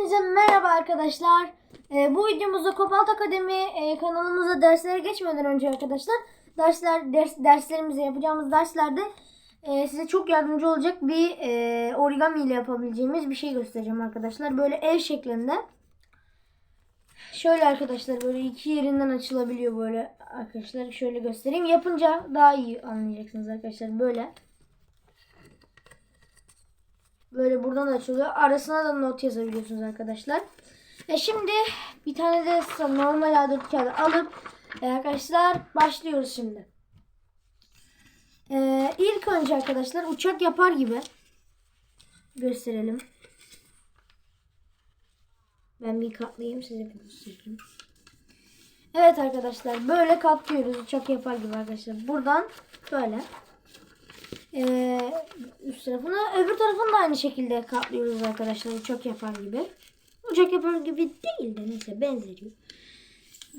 Hepinize merhaba arkadaşlar. Ee, bu videomuzda Kobalt Akademi e, kanalımıza derslere geçmeden önce arkadaşlar dersler ders, derslerimizi yapacağımız derslerde e, size çok yardımcı olacak bir e, origami ile yapabileceğimiz bir şey göstereceğim arkadaşlar. Böyle el şeklinde. Şöyle arkadaşlar böyle iki yerinden açılabiliyor böyle arkadaşlar. Şöyle göstereyim. Yapınca daha iyi anlayacaksınız arkadaşlar. Böyle. Böyle buradan da açılıyor. Arasına da not yazabiliyorsunuz arkadaşlar. E şimdi bir tane de normal A4 kağıdı alıp e, arkadaşlar başlıyoruz şimdi. E, ilk önce arkadaşlar uçak yapar gibi gösterelim. Ben bir katlayayım size bir göstereyim. Evet arkadaşlar böyle katlıyoruz uçak yapar gibi arkadaşlar. Buradan böyle. Ee, üst tarafını öbür tarafını da aynı şekilde katlıyoruz arkadaşlar uçak yapar gibi. Uçak yapar gibi değil de neyse benzeriyor.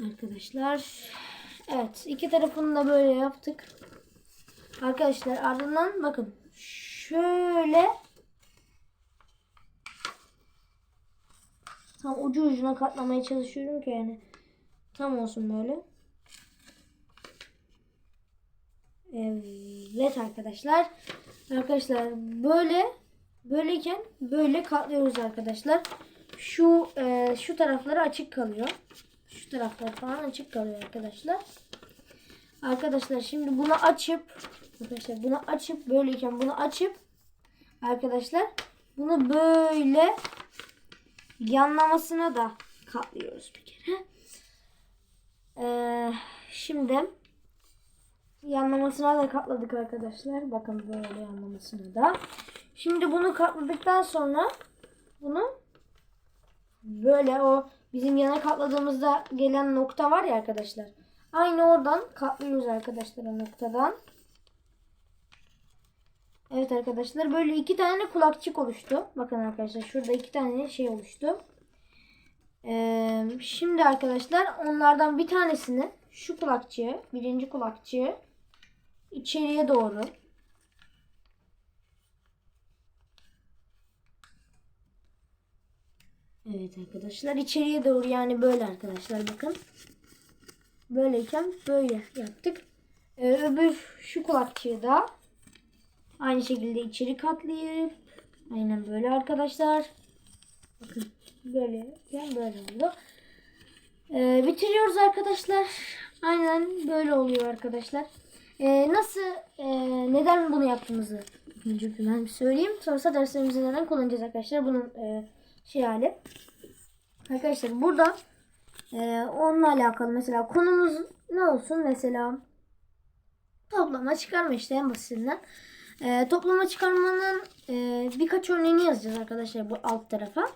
Arkadaşlar evet iki tarafını da böyle yaptık. Arkadaşlar ardından bakın şöyle tam ucu ucuna katlamaya çalışıyorum ki yani tam olsun böyle. Evet arkadaşlar. Arkadaşlar böyle böyleyken böyle katlıyoruz arkadaşlar. Şu e, şu tarafları açık kalıyor. Şu taraflar falan açık kalıyor arkadaşlar. Arkadaşlar şimdi bunu açıp arkadaşlar bunu açıp böyleyken bunu açıp arkadaşlar bunu böyle yanlamasına da katlıyoruz bir kere. Ee, şimdi yanlamasına da katladık arkadaşlar. Bakın böyle yanlamasını da. Şimdi bunu katladıktan sonra bunu böyle o bizim yana katladığımızda gelen nokta var ya arkadaşlar. Aynı oradan katlıyoruz arkadaşlar o noktadan. Evet arkadaşlar böyle iki tane kulakçık oluştu. Bakın arkadaşlar şurada iki tane şey oluştu. Ee, şimdi arkadaşlar onlardan bir tanesini şu kulakçığı, birinci kulakçığı içeriye doğru Evet arkadaşlar içeriye doğru yani böyle arkadaşlar bakın. Böyleyken böyle yaptık. Ee, öbür şu kulakçığı da aynı şekilde içeri katlayıp aynen böyle arkadaşlar. Bakın böyle yani böyle oldu. Ee, bitiriyoruz arkadaşlar. Aynen böyle oluyor arkadaşlar. Ee, nasıl e, neden bunu yaptığımızı önce ben söyleyeyim. Sonrasında derslerimizde neden kullanacağız arkadaşlar. Bunun e, şey hali. Arkadaşlar burada e, onunla alakalı mesela konumuz ne olsun mesela toplama çıkarma işte en basitinden. E, toplama çıkarmanın e, birkaç örneğini yazacağız arkadaşlar bu alt tarafa.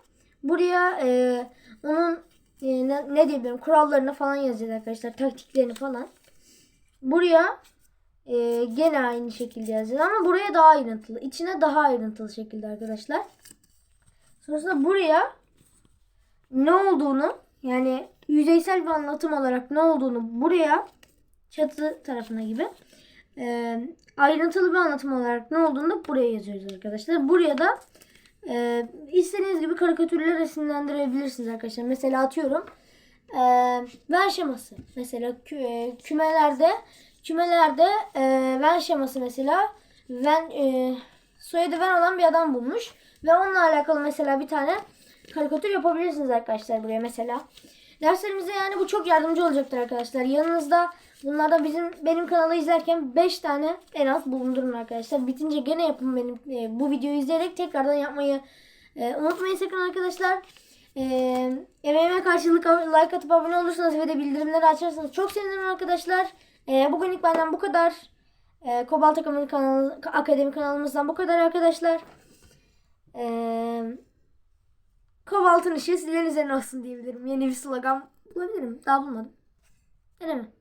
Buraya e, onun e, ne, ne diyebilirim kurallarını falan yazacağız arkadaşlar taktiklerini falan. Buraya e, gene aynı şekilde yazacağız ama buraya daha ayrıntılı. içine daha ayrıntılı şekilde arkadaşlar. Sonrasında buraya ne olduğunu yani yüzeysel bir anlatım olarak ne olduğunu buraya çatı tarafına gibi e, ayrıntılı bir anlatım olarak ne olduğunu da buraya yazıyoruz arkadaşlar. Buraya da e, istediğiniz gibi karikatürler resimlendirebilirsiniz arkadaşlar. Mesela atıyorum e, ven şeması. Mesela kü, e, kümelerde kümelerde e, ven şeması mesela ven e, soyadı ven olan bir adam bulmuş ve onunla alakalı mesela bir tane karikatür yapabilirsiniz arkadaşlar buraya mesela. Derslerimize yani bu çok yardımcı olacaktır arkadaşlar. Yanınızda bunlardan bizim benim kanalı izlerken 5 tane en az bulundurun arkadaşlar. Bitince gene yapın benim e, bu videoyu izleyerek tekrardan yapmayı e, unutmayın sakın arkadaşlar. E, emeğime karşılık like atıp abone olursanız ve de bildirimleri açarsanız çok sevinirim arkadaşlar. E, bugünlük benden bu kadar. E, Kobalt Akademi, kanalı, Akademi kanalımızdan bu kadar arkadaşlar. Eee Kobaltın ışığı sizlerin üzerine olsun diyebilirim. Yeni bir slogan bulabilirim. Daha bulmadım. Öyle mi?